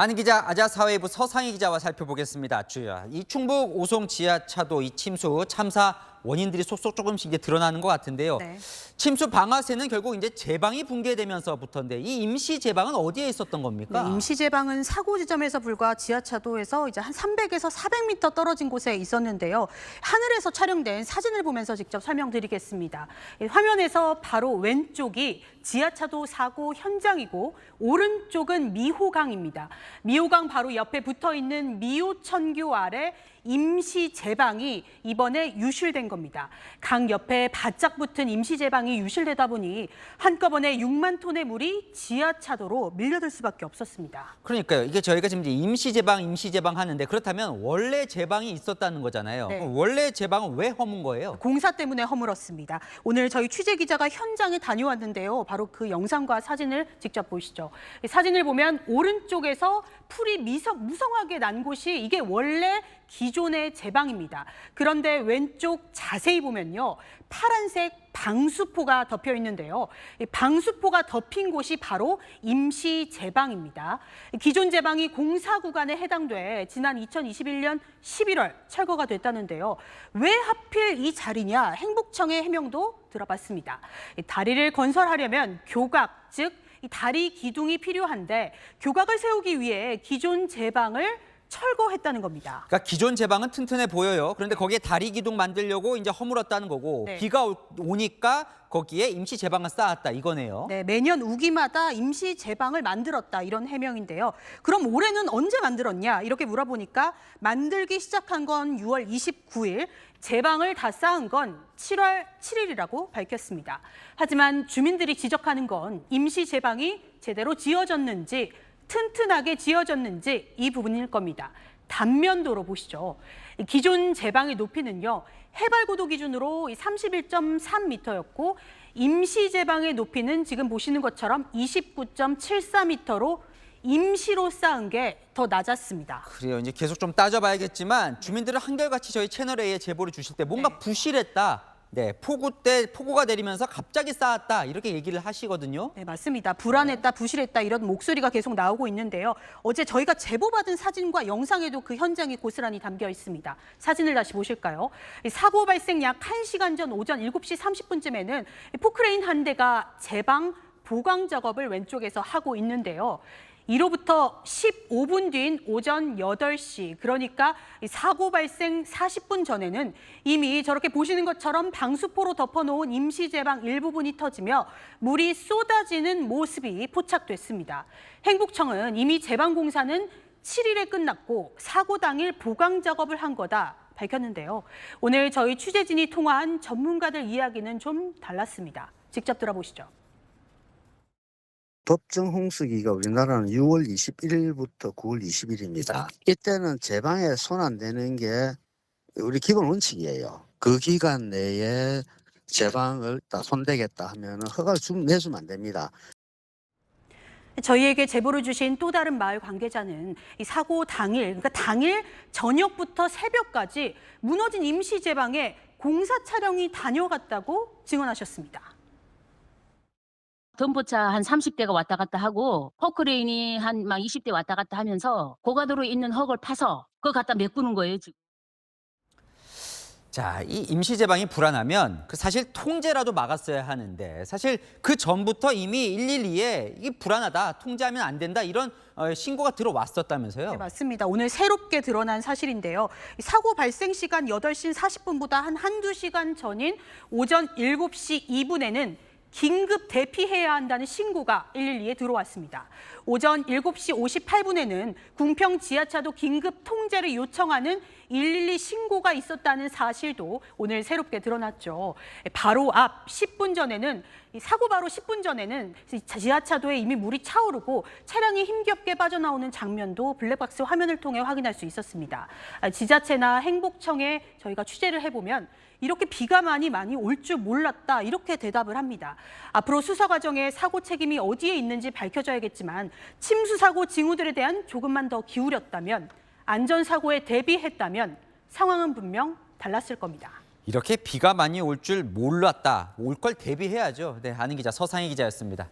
안 기자, 아자 사회부 서상희 기자와 살펴보겠습니다. 주야, 이 충북 오송 지하차도 이 침수 참사 원인들이 속속 조금씩 이제 드러나는 것 같은데요. 네. 침수 방아쇠는 결국 이제 제방이 붕괴되면서부터인데 이 임시 제방은 어디에 있었던 겁니까? 네, 임시 제방은 사고 지점에서 불과 지하차도에서 이제 한 300에서 400m 떨어진 곳에 있었는데요. 하늘에서 촬영된 사진을 보면서 직접 설명드리겠습니다. 이 화면에서 바로 왼쪽이 지하차도 사고 현장이고 오른쪽은 미호강입니다. 미호강 바로 옆에 붙어 있는 미호천교 아래 임시 제방이 이번에 유실된 겁니다. 강 옆에 바짝 붙은 임시 제방이 유실되다 보니 한꺼번에 6만 톤의 물이 지하차도로 밀려들 수밖에 없었습니다. 그러니까요. 이게 저희가 지금 임시 제방, 임시 제방 하는데 그렇다면 원래 제방이 있었다는 거잖아요. 네. 원래 제방은 왜 허문 거예요? 공사 때문에 허물었습니다. 오늘 저희 취재 기자가 현장에 다녀왔는데요. 바로 그 영상과 사진을 직접 보시죠. 이 사진을 보면 오른쪽에서 풀이 미성, 무성하게 난 곳이 이게 원래 기존의 제방입니다. 그런데 왼쪽 자세히 보면요. 파란색 방수포가 덮여 있는데요. 이 방수포가 덮인 곳이 바로 임시 제방입니다. 기존 제방이 공사 구간에 해당돼 지난 2021년 11월 철거가 됐다는데요. 왜 하필 이 자리냐? 행복청의 해명도 들어봤습니다. 이 다리를 건설하려면 교각, 즉이 다리 기둥이 필요한데 교각을 세우기 위해 기존 제방을 철거했다는 겁니다. 그러니까 기존 제방은 튼튼해 보여요. 그런데 거기에 다리 기둥 만들려고 이제 허물었다는 거고 네. 비가 오- 오니까 거기에 임시 제방을 쌓았다 이거네요. 네, 매년 우기마다 임시 제방을 만들었다 이런 해명인데요. 그럼 올해는 언제 만들었냐 이렇게 물어보니까 만들기 시작한 건 6월 29일, 제방을 다 쌓은 건 7월 7일이라고 밝혔습니다. 하지만 주민들이 지적하는 건 임시 제방이 제대로 지어졌는지 튼튼하게 지어졌는지 이 부분일 겁니다. 단면도로 보시죠. 이 기존 제방의 높이는요. 해발 고도 기준으로 31.3m였고 임시 제방의 높이는 지금 보시는 것처럼 29.74m로 임시로 쌓은 게 더 낮았습니다. 그래요. 이제 계속 좀 따져봐야겠지만 주민들은 한결같이 저희 채널 A에 제보를 주실 때 뭔가 네. 부실했다. 네, 폭우 때 폭우가 내리면서 갑자기 쌓았다 이렇게 얘기를 하시거든요. 네, 맞습니다. 불안했다, 부실했다 이런 목소리가 계속 나오고 있는데요. 어제 저희가 제보받은 사진과 영상에도 그 현장이 고스란히 담겨 있습니다. 사진을 다시 보실까요? 이 사고 발생 약 1시간 전 오전 7시 30분쯤에는 포크레인 한 대가 제방 보강 작업을 왼쪽에서 하고 있는데요. 이로부터 15분 뒤인 오전 8시, 그러니까 이 사고 발생 40분 전에는 이미 저렇게 보시는 것처럼 방수포로 덮어놓은 임시 제방 일부분이 터지며 물이 쏟아지는 모습이 포착됐습니다. 행복청은 이미 제방 공사는 7일에 끝났고 사고 당일 보강 작업을 한 거다 밝혔는데요. 오늘 저희 취재진이 통화한 전문가들 이야기는 좀 달랐습니다. 직접 들어보시죠. 법정 홍수기가 우리나라는 6월 21일부터 9월 20일입니다. 이때는 제방에 손 안 대는 게 우리 기본 원칙이에요. 그 기간 내에 제방을 다 손대겠다 하면 허가를 좀 내주면 안 됩니다. 저희에게 제보를 주신 또 다른 마을 관계자는 이 사고 당일, 그러니까 당일 저녁부터 새벽까지 무너진 임시 제방에 공사 차량이 다녀갔다고 증언하셨습니다. 덤포차 한 30대가 왔다 갔다 하고 포크레인이 한 막 20대 왔다 갔다 하면서 고가도로 있는 흙을 파서 그거 갖다 메꾸는 거예요 지금. 자, 이 임시 제방이 불안하면 그 사실 통제라도 막았어야 하는데 사실 그 전부터 이미 112에 이게 불안하다, 통제하면 안 된다 이런 어, 신고가 들어왔었다면서요. 네, 맞습니다. 오늘 새롭게 드러난 사실인데요. 이 사고 발생 시간 8시 40분보다 한 한두 시간 전인 오전 7시 2분에는 긴급 대피해야 한다는 신고가 112에 들어왔습니다. 오전 7시 58분에는 궁평 지하차도 긴급 통제를 요청하는 112 신고가 있었다는 사실도 오늘 새롭게 드러났죠. 바로 앞 10분 전에는 이 사고 바로 10분 전에는 이 지하차도에 이미 물이 차오르고 차량이 힘겹게 빠져나오는 장면도 블랙박스 화면을 통해 확인할 수 있었습니다. 아, 지자체나 행복청에 저희가 취재를 해보면 이렇게 비가 많이 많이 올 줄 몰랐다 이렇게 대답을 합니다. 앞으로 수사 과정에 사고 책임이 어디에 있는지 밝혀져야겠지만 침수 사고 징후들에 대한 조금만 더 기울였다면 안전 사고에 대비했다면 상황은 분명 달랐을 겁니다. 이렇게 비가 많이 올 줄 몰랐다. 올 걸 대비해야죠. 네, 아는 기자 서상희 기자였습니다.